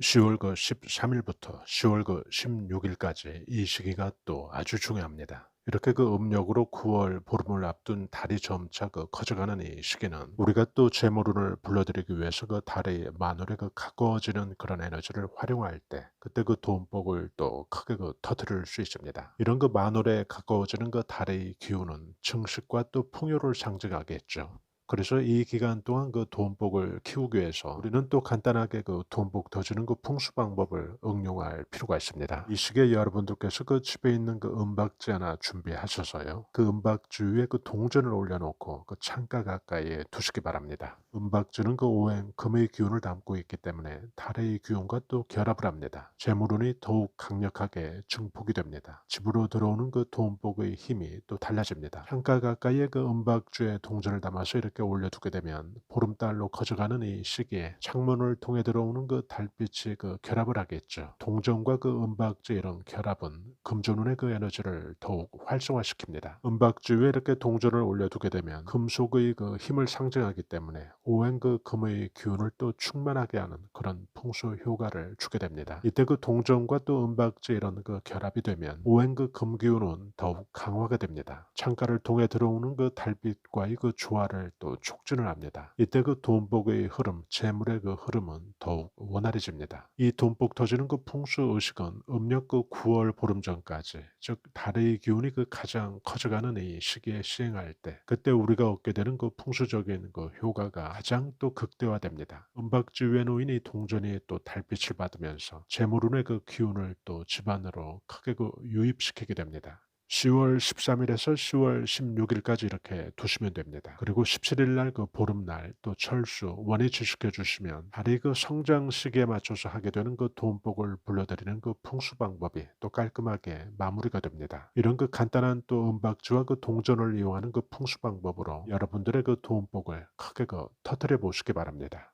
10월 그 13일부터 10월 그 16일까지 이 시기가 또 아주 중요합니다. 이렇게 그 음력으로 9월 보름을 앞둔 달이 점차 그 커져가는 이 시기는 우리가 또 재물운을 불러들이기 위해서 그 달의 만월에 그 가까워지는 그런 에너지를 활용할 때 그때 그 돈복을 또 크게 그 터뜨릴 수 있습니다. 이런 그 만월에 가까워지는 그 달의 기운은 증식과 또 풍요를 상징하겠죠. 그래서 이 기간 동안 그 돈복을 키우기 위해서 우리는 또 간단하게 그 돈복 더 주는 그 풍수 방법을 응용할 필요가 있습니다. 이 시기에 여러분들께서 그 집에 있는 그 은박지 하나 준비하셔서요. 그 은박지 위에 그 동전을 올려놓고 그 창가 가까이에 두시기 바랍니다. 은박지는 그 오행 금의 기운을 담고 있기 때문에 달의 기운과 또 결합을 합니다. 재물운이 더욱 강력하게 증폭이 됩니다. 집으로 들어오는 그 돈복의 힘이 또 달라집니다. 창가 가까이에 그 은박주에 동전을 담아서 이렇게 올려두게 되면 보름달로 커져가는 이 시기에 창문을 통해 들어오는 그 달빛이 그 결합을 하겠죠. 동전과 그 은박지 이런 결합은 금전운의 그 에너지를 더욱 활성화시킵니다. 은박지 위에 이렇게 동전을 올려두게 되면 금속의 그 힘을 상징하기 때문에 오행 그 금의 기운을 또 충만하게 하는 그런 풍수 효과를 주게 됩니다. 이때 그 동전과 또 은박지 이런 그 결합이 되면 오행 그 금 기운은 더욱 강화가 됩니다. 창가를 통해 들어오는 그 달빛과의 그 조화를 또 촉진을 합니다. 이때 그 돈복의 흐름, 재물의 그 흐름은 더욱 원활해집니다. 이 돈복 터지는 그 풍수 의식은 음력 그 9월 보름 전까지, 즉 달의 기운이 그 가장 커져가는 이 시기에 시행할 때, 그때 우리가 얻게 되는 그 풍수적인 그 효과가 가장 또 극대화됩니다. 은박지 위에 놓인 이 동전이 또 달빛을 받으면서 재물운의 그 기운을 또 집안으로 크게 그 유입시키게 됩니다. 10월 13일에서 10월 16일까지 이렇게 두시면 됩니다. 그리고 17일 날 그 보름날 또 철수 원위 지식해 주시면 달이 그 성장 시기에 맞춰서 하게 되는 그 돈복을 불러들이는 그 풍수 방법이 또 깔끔하게 마무리가 됩니다. 이런 그 간단한 또 은박지와 그 동전을 이용하는 그 풍수 방법으로 여러분들의 그 돈복을 크게 그 터트려 보시기 바랍니다.